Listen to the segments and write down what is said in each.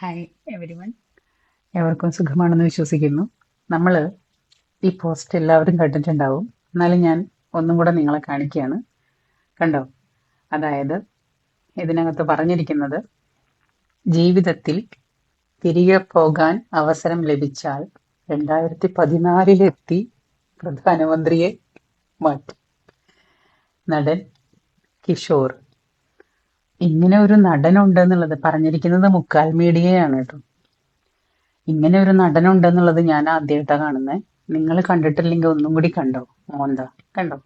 Hi every one എവർക്കും സുഖമാണെന്ന് വിശ്വസിക്കുന്നു. നമ്മൾ ഈ പോസ്റ്റ് എല്ലാവരും കണ്ടിട്ടുണ്ടാവും. എന്നാലും ഞാൻ ഒന്നും കൂടെ നിങ്ങളെ കാണിക്കുകയാണ്. കണ്ടോ? അതായത് ഇതിനകത്ത് പറഞ്ഞിരിക്കുന്നത് ജീവിതത്തിൽ തിരികെ പോകാൻ അവസരം ലഭിച്ചാൽ രണ്ടായിരത്തി പതിനാലിലെത്തി പ്രധാനമന്ത്രിയെ മാറ്റി. നടൻ കിഷോർ ഇങ്ങനെ ഒരു നടനുണ്ടെന്നുള്ളത് പറഞ്ഞിരിക്കുന്നത് മുക്കാൽ മീഡിയയാണ് കേട്ടോ. ഇങ്ങനെ ഒരു നടനുണ്ടെന്നുള്ളത് ഞാൻ ആദ്യമായിട്ടാണ് കാണുന്നത് നിങ്ങൾ കണ്ടിട്ടില്ലെങ്കിൽ ഒന്നും കൂടി കണ്ടോ? മോന്താ കണ്ടോ?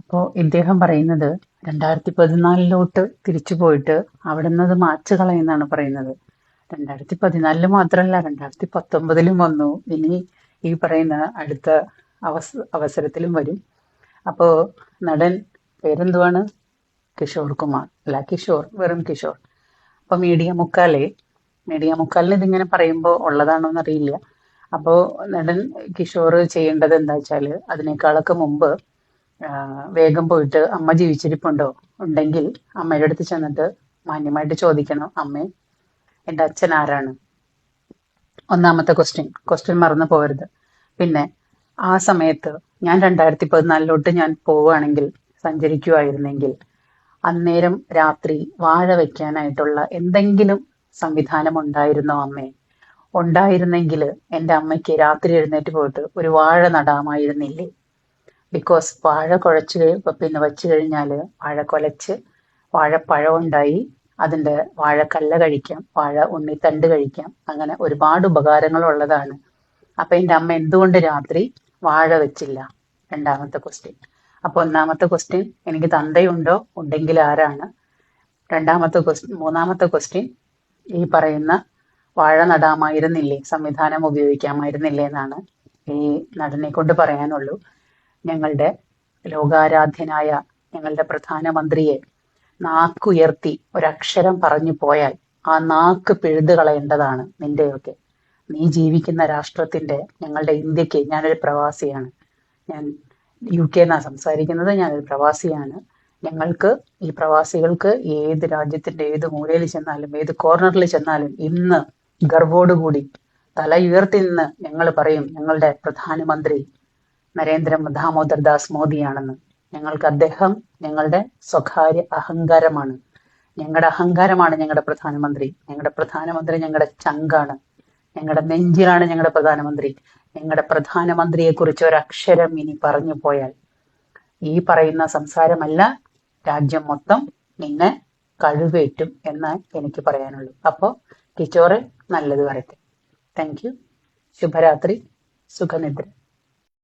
അപ്പോൾ ഇദ്ദേഹം പറയുന്നത് രണ്ടായിരത്തി പതിനാലിലോട്ട് തിരിച്ചു പോയിട്ട് അവിടെ നിന്ന് അത് മാച്ച് കളയുന്നാണ് പറയുന്നത്. രണ്ടായിരത്തി പതിനാലിൽ മാത്രമല്ല രണ്ടായിരത്തി പത്തൊമ്പതിലും വന്നു. ഇനി ഈ പറയുന്ന അടുത്ത അവസ അവസരത്തിലും വരും. അപ്പോൾ നടൻ പേരെന്തുവാണ്? കിഷോർ കുമാർ അല്ല കിഷോർ വെറും കിഷോർ. അപ്പൊ മീഡിയ മുക്കാലേ മീഡിയ മുക്കാലിന് ഇതിങ്ങനെ പറയുമ്പോൾ ഉള്ളതാണോന്ന് അറിയില്ല അപ്പോൾ നടൻ കിഷോർ ചെയ്യേണ്ടത് എന്താ വെച്ചാൽ അതിനേക്കാളൊക്കെ മുമ്പ് വേഗം പോയിട്ട് അമ്മ ജീവിച്ചിരിപ്പുണ്ടോ? ഉണ്ടെങ്കിൽ അമ്മയുടെ അടുത്ത് ചെന്നിട്ട് മാന്യമായിട്ട് ചോദിക്കണം അമ്മേ എന്റെ അച്ഛൻ ആരാണ്? ഒന്നാമത്തെ ക്വസ്റ്റ്യൻ ക്വസ്റ്റ്യൻ മറന്നു പോകരുത് പിന്നെ ആ സമയത്ത് ഞാൻ രണ്ടായിരത്തി പതിനാലിലോട്ട് ഞാൻ പോവുകയാണെങ്കിൽ സഞ്ചരിക്കുമായിരുന്നെങ്കിൽ അന്നേരം രാത്രി വാഴ വെക്കാനായിട്ടുള്ള എന്തെങ്കിലും സംവിധാനം ഉണ്ടായിരുന്നോ അമ്മേ? ഉണ്ടായിരുന്നെങ്കിൽ എന്റെ അമ്മയ്ക്ക് രാത്രി എഴുന്നേറ്റ് പോയിട്ട് ഒരു വാഴ നടാമായിരുന്നില്ലേ? ബിക്കോസ് വാഴ കുഴച്ച് കഴി- പിന്നെ വെച്ച് കഴിഞ്ഞാൽ വാഴ കുലച്ച് വാഴപ്പഴം ഉണ്ടായി അതിന്റെ വാഴക്കല്ല കഴിക്കാം വാഴ ഉണ്ണിത്തണ്ട് കഴിക്കാം അങ്ങനെ ഒരുപാട് ഉപകാരങ്ങൾ ഉള്ളതാണ്. അപ്പൊ എന്റെ അമ്മ എന്തുകൊണ്ട് രാത്രി വാഴ വെച്ചില്ല? രണ്ടാമത്തെ ക്വസ്റ്റ്യൻ അപ്പൊ ഒന്നാമത്തെ ക്വസ്റ്റ്യൻ എനിക്ക് തന്തയുണ്ടോ? ഉണ്ടെങ്കിൽ ആരാണ്? രണ്ടാമത്തെ ക്വസ്റ്റ്യൻ മൂന്നാമത്തെ ക്വസ്റ്റ്യൻ ഈ പറയുന്ന വാഴ നടാമായിരുന്നില്ലേ? സംവിധാനം ഉപയോഗിക്കാമായിരുന്നില്ലേ എന്നാണ് ഈ നടനെ കൊണ്ട് പറയാനുള്ളൂ. ഞങ്ങളുടെ ലോകാരാധ്യനായ ഞങ്ങളുടെ പ്രധാനമന്ത്രിയെ നാക്കുയർത്തി ഒരക്ഷരം പറഞ്ഞു പോയാൽ ആ നാക്ക് പിഴുതു കളയേണ്ടതാണ് നിന്റെയൊക്കെ. നീ ജീവിക്കുന്ന രാഷ്ട്രത്തിന്റെ ഞങ്ങളുടെ ഇന്ത്യയ്ക്ക് ഞാനൊരു പ്രവാസിയാണ്. ഞാൻ യു കെ എന്നാണ് സംസാരിക്കുന്നത്. ഞാനൊരു പ്രവാസിയാണ്. ഞങ്ങൾക്ക് ഈ പ്രവാസികൾക്ക് ഏത് രാജ്യത്തിന്റെ ഏത് മൂലയിൽ ചെന്നാലും ഏത് കോർണറിൽ ചെന്നാലും ഇന്ന് ഗർവോടുകൂടി തല ഉയർത്തി നിന്ന് ഞങ്ങൾ പറയും ഞങ്ങളുടെ പ്രധാനമന്ത്രി നരേന്ദ്ര ദാമോദർ ദാസ് മോദിയാണെന്ന്. ഞങ്ങൾക്ക് അദ്ദേഹം ഞങ്ങളുടെ സ്വകാര്യ അഹങ്കാരമാണ്. ഞങ്ങളുടെ അഹങ്കാരമാണ് ഞങ്ങളുടെ പ്രധാനമന്ത്രി. ഞങ്ങളുടെ പ്രധാനമന്ത്രി ഞങ്ങളുടെ ചങ്കാണ്. ഞങ്ങളുടെ നെഞ്ചിലാണ് ഞങ്ങളുടെ പ്രധാനമന്ത്രി. ഞങ്ങളുടെ പ്രധാനമന്ത്രിയെ കുറിച്ച് ഒരക്ഷരം ഇനി പറഞ്ഞു പോയാൽ ഈ പറയുന്ന സംസാരമല്ല. രാജ്യം മൊത്തം നിന്നെ കഴിവേറ്റും എന്ന് എനിക്ക് പറയാനുള്ളൂ. അപ്പോൾ കിച്ചോറ് നല്ലത് വരട്ടെ താങ്ക് യു ശുഭരാത്രി. സുഖനിദ്ര.